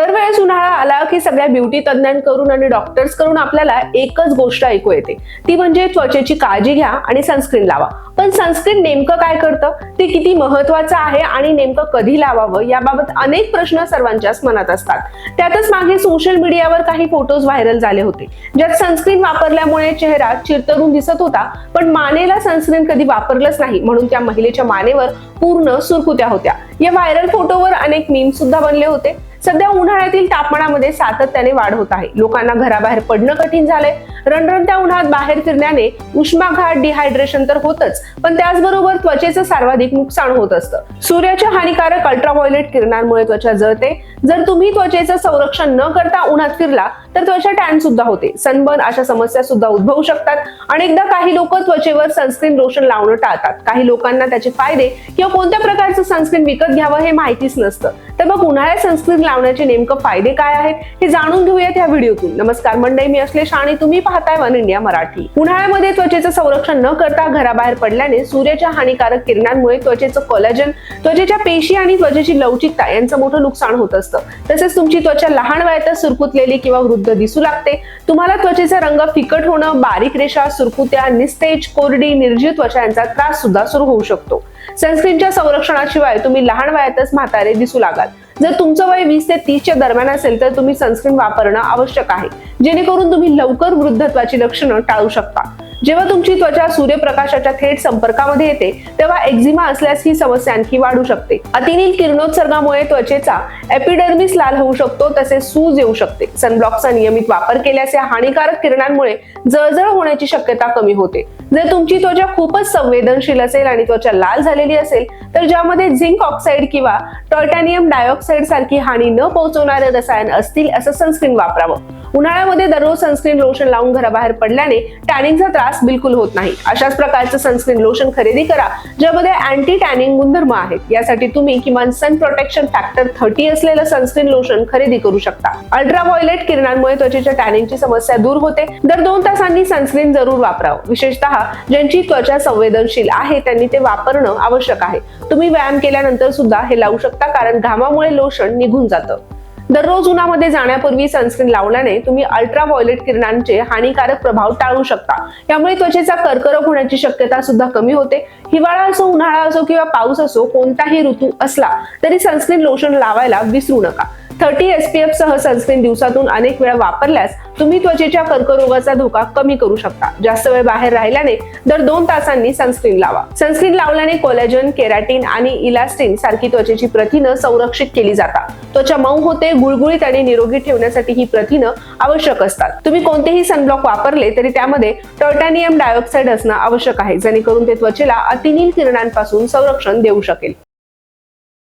दरवेळेस उन्हाळा आला की सगळ्या ब्युटी तज्ञांकडून आणि डॉक्टर्सकडून आपल्याला एकच गोष्ट ऐकू येते. ती म्हणजे त्वचेची काळजी घ्या आणि सनस्क्रीन लावा. पण सनस्क्रीन नेमकं काय करतं? ते किती महत्वाचं आहे आणि नेमकं कधी लावावं? याबाबत अनेक प्रश्न सर्वांच्याच मनात असतात. त्यातच मागे सोशल मीडियावर काही फोटोज व्हायरल झाले होते. ज्यात सनस्क्रीन वापरल्यामुळे चेहरा चिरतरून दिसत होता पण मानेला सनस्क्रीन कधी वापरलंच नाही म्हणून त्या महिलेच्या मानेवर पूर्ण सुरकुत्या होत्या. या व्हायरल फोटोवर अनेक मीम सुद्धा बनले होते. सध्या उन्हाळ्यातील तापमानामध्ये सातत्याने वाढ होत आहे. लोकांना घराबाहेर पडणं कठीण झालंय. रणरणत्या उन्हात बाहेर फिरण्याने उष्माघात डिहायड्रेशन तर होतच पण त्याचबरोबर त्वचेचं सर्वाधिक नुकसान होत असतं. सूर्याच्या हानिकारक अल्ट्राव्हायोलेट किरणांमुळे त्वचा जळते. जर तुम्ही त्वचेचं संरक्षण न करता उन्हात फिरला तर त्वचा टॅन सुद्धा होते. सनबर्न अशा समस्या सुद्धा उद्भवू शकतात. अनेकदा काही लोक त्वचेवर सनस्क्रीन लोशन लावणं टाळतात. काही लोकांना त्याचे फायदे किंवा कोणत्या प्रकारचं सनस्क्रीन विकत घ्यावं हे माहितीच नसतं. तर मग उन्हाळ्यात सनस्क्रीन लावण्याचे नेमकं फायदे काय आहेत हे जाणून घेऊयात या व्हिडिओतून. नमस्कार मंडळी मी असलेश आणि तुम्ही पाहताय वन इंडिया मराठी. उन्हाळ्यामध्ये त्वचेचं संरक्षण न करता घराबाहेर पडल्याने सूर्याच्या हानिकारक किरणांमुळे त्वचेचं कोलॅजन त्वचेच्या पेशी आणि त्वचेची लवचिकता यांचं मोठं नुकसान होत असतं. तसेच तुमची त्वचा लहान वयातच सुरकुतलेली किंवा शुद्ध दिसू लागते. तुम्हाला त्वचेचा रंग फिकट होणं बारीक रेषा सुरकुत्या निस्तेज कोरडी निर्जीव त्वचा यांचा त्रास सुद्धा सुरू होऊ शकतो. सनस्क्रीनच्या संरक्षणाशिवाय तुम्ही लहान वयातच म्हातारे दिसू लागाल. जर तुमचं वय वीस ते तीसच्या दरम्यान असेल तर तुम्ही सनस्क्रीन वापरणं आवश्यक आहे. जेणेकरून तुम्ही लवकर वृद्धत्वाची लक्षणं टाळू शकता. जेव्हा तुमची त्वचा सूर्यप्रकाशाच्या थेट संपर्कामध्ये येते तेव्हा एक्झिमा असल्यास ही समस्या आणखी वाढू शकते. अतिनील किरणोत्सर्गामुळे त्वचेचा एपिडर्मिस लाल होऊ शकतो तसेच सूज येऊ शकते. सनब्लॉकचा नियमित वापर केल्यास या हानिकारक किरणांमुळे जळजळ होण्याची शक्यता कमी होते. जर तुमची त्वचा खूपच संवेदनशील असेल आणि त्वचा लाल झालेली असेल तर ज्यामध्ये झिंक ऑक्साईड किंवा टॉयटॅनियम डायऑक्साईड सारखी हानी न पोहोचवणारे रसायन असतील असं सनस्क्रीन वापरावं. उन्हाळ्यामध्ये दररोज सनस्क्रीन लोशन लावून घराबाहेर पडल्याने टॅनिंगचा त्रास बिलकुल होत नाही. अशाच प्रकारचं सनस्क्रीन लोशन खरेदी करा ज्यामध्ये अँटी टॅनिंग गुणधर्म आहेत. यासाठी तुम्ही किमान सन प्रोटेक्शन फॅक्टर थर्टी असलेलं सनस्क्रीन लोशन खरेदी करू शकता. अल्ट्राव्हायलेट किरणांमुळे त्वचेच्या टॅनिंगची समस्या दूर होते. दर दोन तासांनी सनस्क्रीन जरूर वापरावं. विशेषतः ज्यांची त्वचा संवेदनशील आहे त्यांनी ते वापरणं आवश्यक आहे. तुम्ही व्यायाम केल्यानंतर सुद्धा हे लावू शकता कारण घामामुळे लोशन निघून जातं. दररोज उन्हामध्ये जाण्यापूर्वी सनस्क्रीन लावल्याने तुम्ही अल्ट्राव्हायोलेट किरणांचे हानिकारक प्रभाव टाळू शकता. यामुळे त्वचेचा कर्करोग होण्याची शक्यता सुद्धा कमी होते. हिवाळा असो उन्हाळा असो किंवा पाऊस असो कोणताही ऋतू असला तरी सनस्क्रीन लोशन लावायला विसरू नका. थर्टी एसपीएफ सह सनस्क्रीन दिवसातून अनेक वेळा वापरल्यास तुम्ही त्वचेच्या कर्करोगाचा धोका कमी करू शकता. जास्त वेळ बाहेर राहिल्याने दर दोन तासांनी सनस्क्रीन लावा. सनस्क्रीन लावल्याने कोलॅजन केराटीन आणि इलास्टिन सारखी त्वचेची प्रथिनं संरक्षित केली जातात. त्वचा मऊ होते गुळगुळीत आणि निरोगी ठेवण्यासाठी ही प्रथिनं आवश्यक असतात. तुम्ही कोणतेही सनब्लॉक वापरले तरी त्यामध्ये टर्टॅनियम डायऑक्साईड असणं आवश्यक आहे जेणेकरून ते त्वचेला अतिनील किरणांपासून संरक्षण देऊ शकेल.